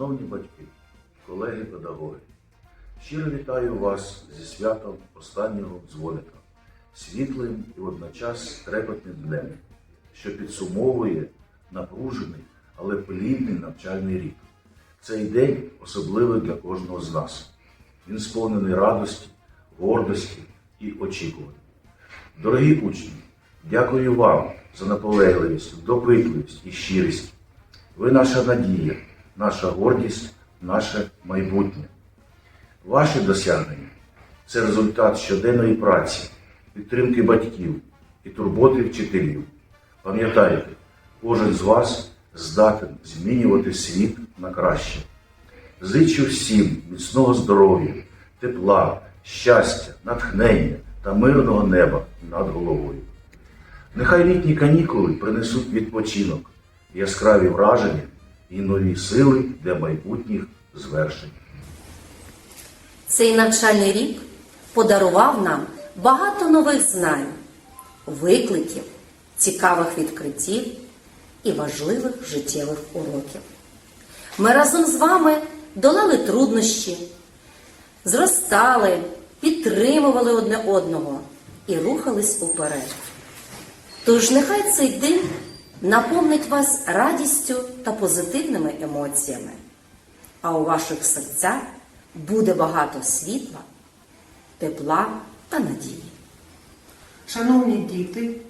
Шановні батьки, колеги-педагоги, щиро вітаю вас зі святом останнього дзвоника, світлим і водночас трепетним днем, що підсумовує напружений, але плідний навчальний рік. Цей день особливий для кожного з нас. Він сповнений радості, гордості і очікувань. Дорогі учні, дякую вам за наполегливість, допитливість і щирість. Ви наша надія, наша гордість, наше майбутнє. Ваші досягнення це результат щоденної праці, підтримки батьків і турботи вчителів. Пам'ятайте, кожен з вас здатен змінювати світ на краще. Зичу всім міцного здоров'я, тепла, щастя, натхнення та мирного неба над головою. Нехай літні канікули принесуть відпочинок, яскраві враження і нові сили для майбутніх звершень. Цей навчальний рік подарував нам багато нових знань, викликів, цікавих відкриттів і важливих життєвих уроків. Ми разом з вами долали труднощі, зростали, підтримували одне одного і рухались уперед. Тож нехай цей день наповнить вас радістю та позитивними емоціями, а у ваших серцях буде багато світла, тепла та надії. Шановні діти,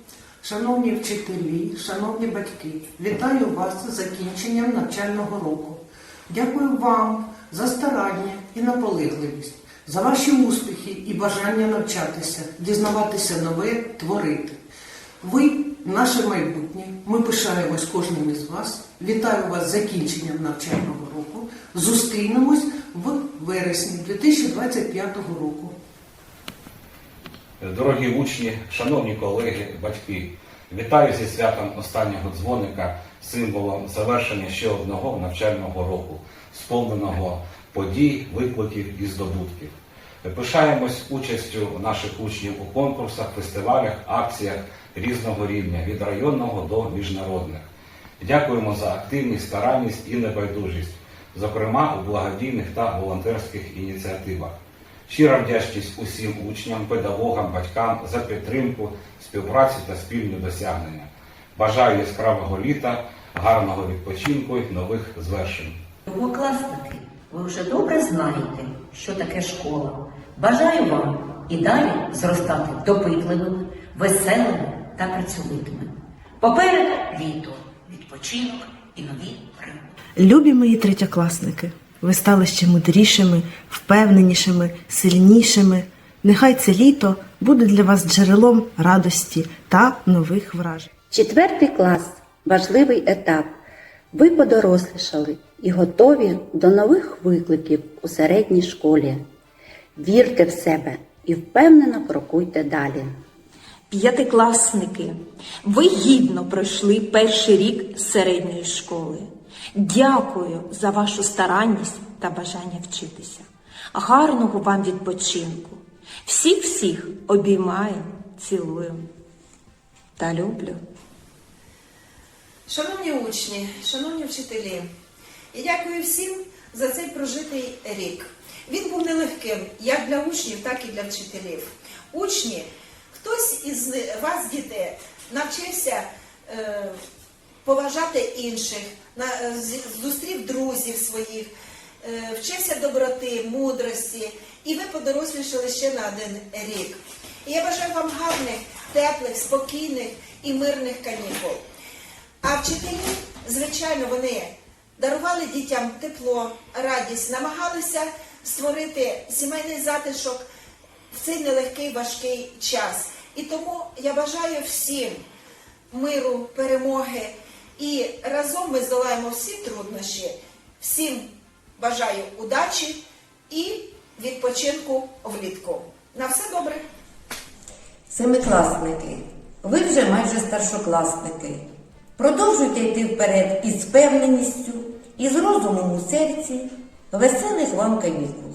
шановні вчителі, шановні батьки, вітаю вас з закінченням навчального року. Дякую вам за старання і наполегливість, за ваші успіхи і бажання навчатися, дізнаватися нове, творити. Ви наше майбутнє. Ми пишаємось кожним із вас. Вітаю вас з закінченням навчального року. Зустрінемось в вересні 2025 року. Дорогі учні, шановні колеги, батьки, вітаю зі святом останнього дзвоника, символом завершення ще одного навчального року, сповненого подій, викликів і здобутків. Пишаємось участю наших учнів у конкурсах, фестивалях, акціях різного рівня, від районного до міжнародних. Дякуємо за активність, старанність і небайдужість, зокрема у благодійних та волонтерських ініціативах. Щира вдячність усім учням, педагогам, батькам за підтримку, співпрацю та спільні досягнення. Бажаю яскравого літа, гарного відпочинку і нових звершень. Другокласники, ви вже добре знаєте, що таке школа. Бажаю вам і далі зростати допитливими, веселими та працьовитими. Попереду літо, відпочинок і нові пригоди. Любі мої третьокласники, ви стали ще мудрішими, впевненішими, сильнішими. Нехай це літо буде для вас джерелом радості та нових вражень. Четвертий клас важливий етап. Ви подорослішали і готові до нових викликів у середній школі. Вірте в себе і впевнено крокуйте далі. П'ятикласники, ви гідно пройшли перший рік середньої школи. Дякую за вашу старанність та бажання вчитися. Гарного вам відпочинку. Всіх-всіх обіймаю, цілую та люблю. Шановні учні, шановні вчителі, я дякую всім за цей прожитий рік. Він був нелегким як для учнів, так і для вчителів. Учні, хтось із вас, діти, навчився е, поважати інших, е, зустрів друзів своїх, е, вчився доброти, мудрості, і ви подорослішали ще на один рік. І я бажаю вам гарних, теплих, спокійних і мирних канікул. А вчителі, звичайно, вони дарували дітям тепло, радість, намагалися створити сімейний затишок в цей нелегкий важкий час. І тому я бажаю всім миру, перемоги. І разом ми здолаємо всі труднощі. Всім бажаю удачі і відпочинку влітку. На все добре! Семикласники, ви вже майже старшокласники. Продовжуйте йти вперед із впевненістю і з розумом у серці. Веселих вам канікул.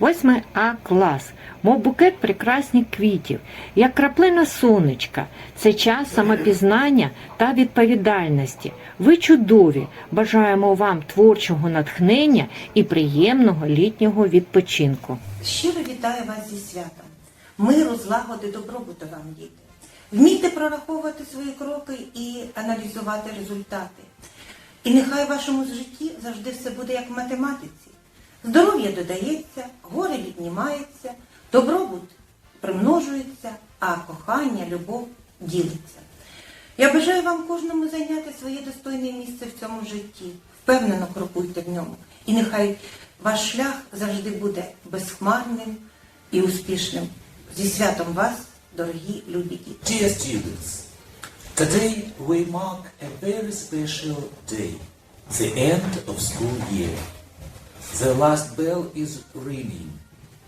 8 А клас. Мов букет прекрасних квітів, як краплина сонечка. Це час самопізнання та відповідальності. Ви чудові! Бажаємо вам творчого натхнення і приємного літнього відпочинку. Щиро вітаю вас зі святом. Миру, злагоди, добробуту вам, діти. Вмійте прораховувати свої кроки і аналізувати результати. І нехай в вашому житті завжди все буде як в математиці. Здоров'я додається, горе віднімається, добробут примножується, а кохання, любов ділиться. Я бажаю вам кожному зайняти своє достойне місце в цьому житті. Впевнено крокуйте в ньому. І нехай ваш шлях завжди буде безхмарним і успішним. Зі святом вас, дорогі любі діти. Dear students, today we mark a very special day, the end of school year. The last bell is ringing,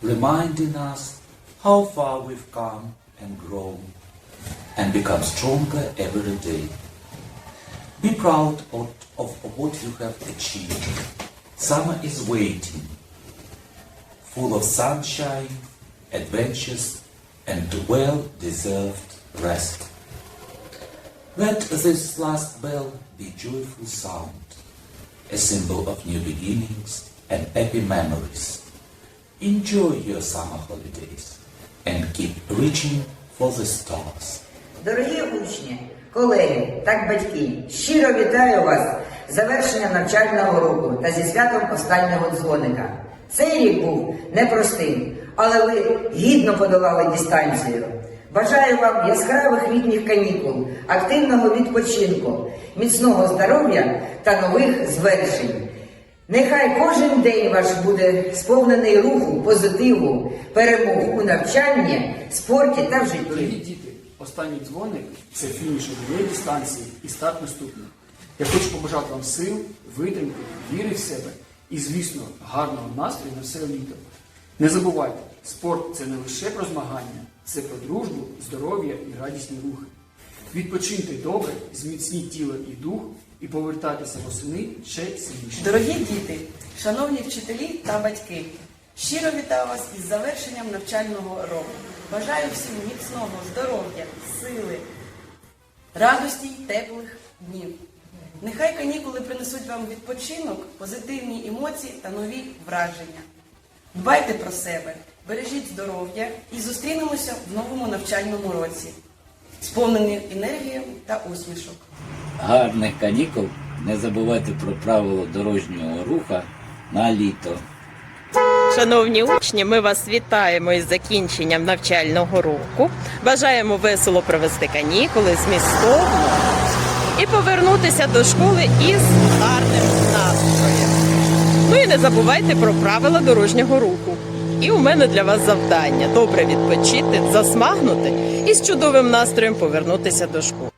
reminding us how far we've come and grown and become stronger every day. Be proud of, of what you have achieved. Summer is waiting, full of sunshine, adventures, and well-deserved rest. Let this last bell be joyful sound, a symbol of new beginnings and happy memories. Enjoy your summer holidays and keep reaching for the stars. Дорогі учні, колеги та батьки, щиро вітаю вас з завершенням навчального року та зі святом останнього дзвоника. Цей рік був непростим, але ви гідно подолали дистанцію. Бажаю вам яскравих літніх канікул, активного відпочинку, міцного здоров'я та нових звершень. Нехай кожен день ваш буде сповнений руху, позитиву, перемог у навчанні, спорті та в житті. Дорогі діти, останній дзвоник це фініш однієї дистанції і старт наступний. Я хочу побажати вам сил, витримки, віри в себе і, звісно, гарного настрою на все літо. Не забувайте, спорт це не лише про змагання, це про дружбу, здоров'я і радісні рухи. Відпочиньте добре, зміцніть тіло і дух, і повертайтеся восени ще сильніше. Дорогі діти, шановні вчителі та батьки, щиро вітаю вас із завершенням навчального року. Бажаю всім міцного здоров'я, сили, радості й теплих днів. Нехай канікули принесуть вам відпочинок, позитивні емоції та нові враження. Дбайте про себе, бережіть здоров'я і зустрінемося в новому навчальному році, сповнені енергією та усмішок. Гарних канікул. Не забувайте про правила дорожнього руху на літо. Шановні учні, ми вас вітаємо із закінченням навчального року. Бажаємо весело провести канікули, змістовно і повернутися до школи із гарним настроєм. Ну і не забувайте про правила дорожнього руху. І у мене для вас завдання добре відпочити, засмагнути і з чудовим настроєм повернутися до школи.